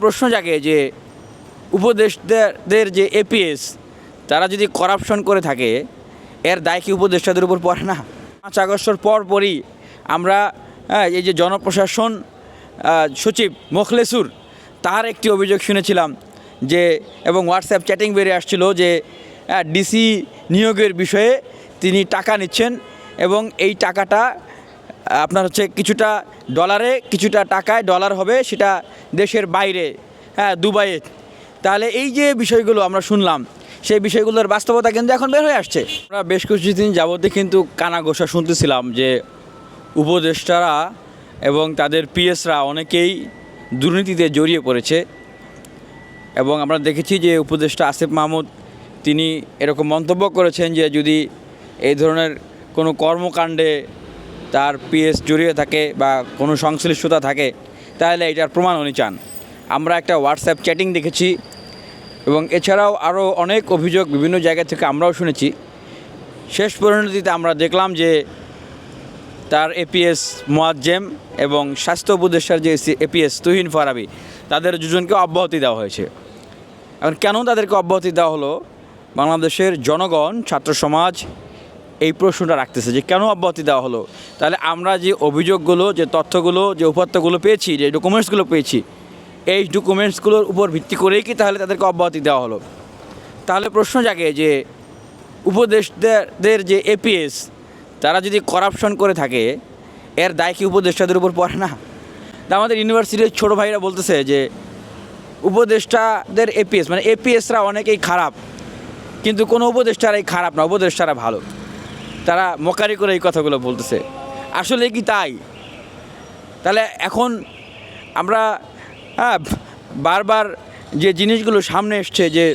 প্রশ্ন জাগে যে উপদেষ্টাদের যে এপিএস তারা যদি করাপশন করে থাকে, এর দায় কি উপদেষ্টাদের উপর পড়ে না? পাঁচ আগস্টর পর পরই আমরা এই যে জনপ্রশাসন সচিব মোখলেসুর, তার একটি অভিযোগ শুনেছিলাম যে, এবং হোয়াটসঅ্যাপ চ্যাটিং বেরিয়ে আসছিল যে ডিসি নিয়োগের বিষয়ে তিনি টাকা নিচ্ছেন এবং এই টাকাটা আপনার হচ্ছে কিছুটা ডলারে কিছুটা টাকায় ডলার হবে সেটা দেশের বাইরে হ্যাঁ দুবাইয়ে। তাহলে এই যে বিষয়গুলো আমরা শুনলাম, সেই বিষয়গুলোর বাস্তবতা কিন্তু এখন বের হয়ে আসছে। আমরা বেশ কিছুদিন যাবতে কিন্তু কানা গোসা শুনতেছিলাম যে উপদেষ্টারা এবং তাদের পিএসরা অনেকেই দুর্নীতিতে জড়িয়ে পড়েছে এবং আমরা দেখেছি যে উপদেষ্টা আসিফ মাহমুদ, তিনি এরকম মন্তব্য করেছেন যে যদি এই ধরনের কোনো কর্মকাণ্ডে তার পিএস জড়িয়ে থাকে বা কোনো সংশ্লিষ্টতা থাকে, তাহলে এটার প্রমাণ উনি চান। আমরা একটা হোয়াটসঅ্যাপ চ্যাটিং দেখেছি এবং এছাড়াও আরও অনেক অভিযোগ বিভিন্ন জায়গা থেকে আমরাও শুনেছি। শেষ পরিণতিতে আমরা দেখলাম যে তার এপিএস মোয়াজ্জেম এবং স্বাস্থ্য উপদেষ্টার যে এপিএস তুহিন ফারাবি, তাদের দুজনকে অব্যাহতি দেওয়া হয়েছে। এখন কেন তাদেরকে অব্যাহতি দেওয়া হলো? বাংলাদেশের জনগণ, ছাত্র সমাজ এই প্রশ্নটা রাখতেছে যে কেন অব্যাহতি দেওয়া হলো? তাহলে আমরা যে অভিযোগগুলো, যে তথ্যগুলো, যে উপাত্তগুলো পেয়েছি, যে ডকুমেন্টসগুলো পেয়েছি, এই ডকুমেন্টসগুলোর উপর ভিত্তি করেই কি তাহলে তাদেরকে অব্যাহতি দেওয়া হলো? তাহলে প্রশ্ন জাগে যে উপদেষ্টাদের যে এপিএস তারা যদি করাপশন করে থাকে, এর দায় কি উপদেষ্টাদের উপর পড়ে না? আমাদের ইউনিভার্সিটির ছোটো ভাইরা বলতেছে যে উপদেষ্টাদের এপিএস মানে এপিএসরা অনেকেই খারাপ, কিন্তু কোনো উপদেষ্টারাই খারাপ না, উপদেষ্টারা ভালো। তারা মকারি করে এই কথাগুলো বলতেছে। আসলে কি তাই? তাহলে এখন আমরা হ্যাঁ বারবার যে জিনিসগুলো সামনে এসছে যে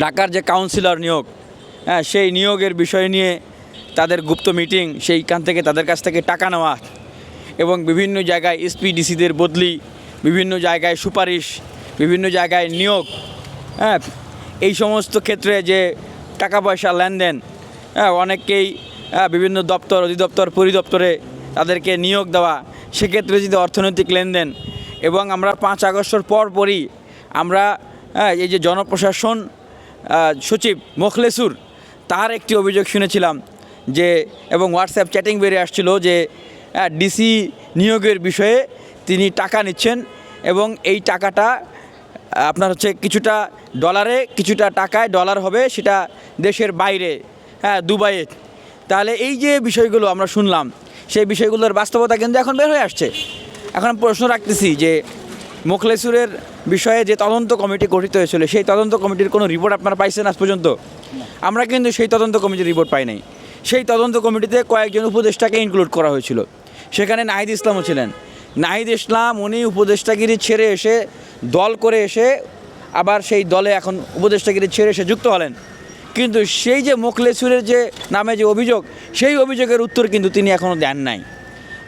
ঢাকার যে কাউন্সিলর নিয়োগ হ্যাঁ সেই নিয়োগের বিষয় নিয়ে তাদের গুপ্ত মিটিং সেইখান থেকে তাদের কাছ থেকে টাকা নেওয়া এবং বিভিন্ন জায়গায় এসপিডিসিদের বদলি, বিভিন্ন জায়গায় সুপারিশ, বিভিন্ন জায়গায় নিয়োগ হ্যাঁ এই সমস্ত ক্ষেত্রে যে টাকা পয়সা লেনদেন হ্যাঁ অনেককেই হ্যাঁ, বিভিন্ন দপ্তর অধিদপ্তর পরিদপ্তরে তাদেরকে নিয়োগ দেওয়া সেক্ষেত্রে যদি অর্থনৈতিক লেনদেন এবং আমরা পাঁচ আগস্টর পর পরই আমরা হ্যাঁ, এই যে জনপ্রশাসন সচিব মোখলেসুর তার একটি অভিযোগ শুনেছিলাম যে এবং হোয়াটসঅ্যাপ চ্যাটিং বেরিয়ে আসছিল যে ডিসি নিয়োগের বিষয়ে তিনি টাকা নিচ্ছেন এবং এই টাকাটা আপনার হচ্ছে কিছুটা ডলারে কিছুটা টাকায় ডলার হবে সেটা দেশের বাইরে হ্যাঁ দুবাইয়ে। তাহলে এই যে বিষয়গুলো আমরা শুনলাম, সেই বিষয়গুলোর বাস্তবতা কিন্তু এখন বের হয়ে আসছে। এখন প্রশ্ন রাখতেছি যে, মোখলেসুরের বিষয়ে যে তদন্ত কমিটি গঠিত হয়েছিল, সেই তদন্ত কমিটির কোনো রিপোর্ট আপনারা পাইছেন আজ পর্যন্ত? আমরা কিন্তু সেই তদন্ত কমিটির রিপোর্ট পাই নাই। সেই তদন্ত কমিটিতে কয়েকজন উপদেষ্টাকে ইনক্লুড করা হয়েছিল। সেখানে নাহিদ ইসলামও ছিলেন। নাহিদ ইসলাম, উনি উপদেষ্টাগিরি ছেড়ে এসে দল করে এসে আবার সেই দলে এখন উপদেষ্টাগিরি ছেড়ে এসে যুক্ত হলেন। কিন্তু সেই যে মোখলেসুরের যে নামে যে অভিযোগ, সেই অভিযোগের উত্তর কিন্তু তিনি এখনও দেন নাই।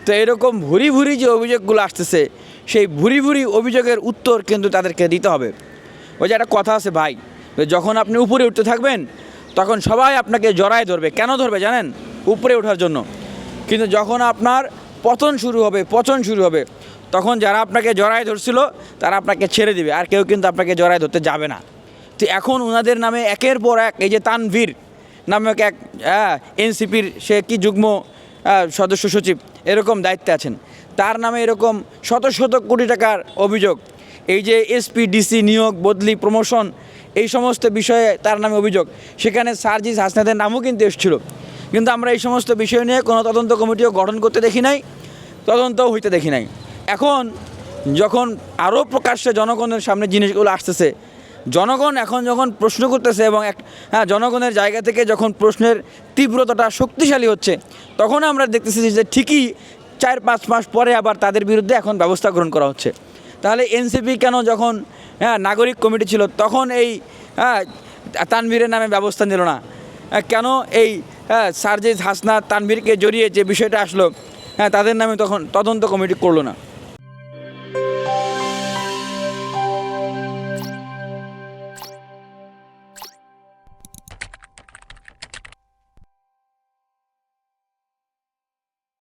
তো এরকম ভুরি ভুরি যে অভিযোগগুলো আসতেছে, সেই ভুরি ভুরি অভিযোগের উত্তর কিন্তু তাদেরকে দিতে হবে। ওই যে একটা কথা আছে ভাই যখন আপনি উপরে উঠতে থাকবেন, তখন সবাই আপনাকে জড়ায় ধরবে। কেন ধরবে জানেন? উপরে ওঠার জন্য। কিন্তু যখন আপনার পতন শুরু হবে, পচন শুরু হবে, তখন যারা আপনাকে জড়ায় ধরছিল, তারা আপনাকে ছেড়ে দিবে। আর কেউ কিন্তু আপনাকে জড়ায় ধরতে যাবে না। তো এখন ওনাদের নামে একের পর এক এই যে তানভীর নামক এক এনসিপির সে কি যুগ্ম আহ, সদস্য সচিব এরকম দায়িত্বে আছেন। তার নামে এরকম শত শত কোটি টাকার অভিযোগ এই যে এসপি ডিসি নিয়োগ বদলি প্রমোশন এই সমস্ত বিষয়ে তার নামে অভিযোগ। সেখানে সার্জিস হাসনাদের নামও কিন্তু এসেছিল। কিন্তু আমরা এই সমস্ত বিষয় নিয়ে কোনো তদন্ত কমিটিও গঠন করতে দেখি নাই তদন্তও হইতে দেখি নাই। এখন যখন আরও প্রকাশ্যে জনগণের সামনে জিনিসগুলো আসতেছে জনগণ এখন যখন প্রশ্ন করতেছে এবং এক হ্যাঁ জনগণের জায়গা থেকে যখন প্রশ্নের তীব্রতাটা শক্তিশালী হচ্ছে তখন আমরা দেখতেছি যে ঠিকই চার পাঁচ মাস পরে আবার তাদের বিরুদ্ধে এখন ব্যবস্থা গ্রহণ করা হচ্ছে। তাহলে এনসিপি কেন যখন হ্যাঁ নাগরিক কমিটি ছিল তখন এই হ্যাঁ তানভীরের নামে ব্যবস্থা নিল না। হ্যাঁ, কেন এই হ্যাঁ সার্জিস হাসনা তানভীরকে জড়িয়ে যে বিষয়টা আসলো হ্যাঁ তাদের নামে তখন তদন্ত কমিটি করল না।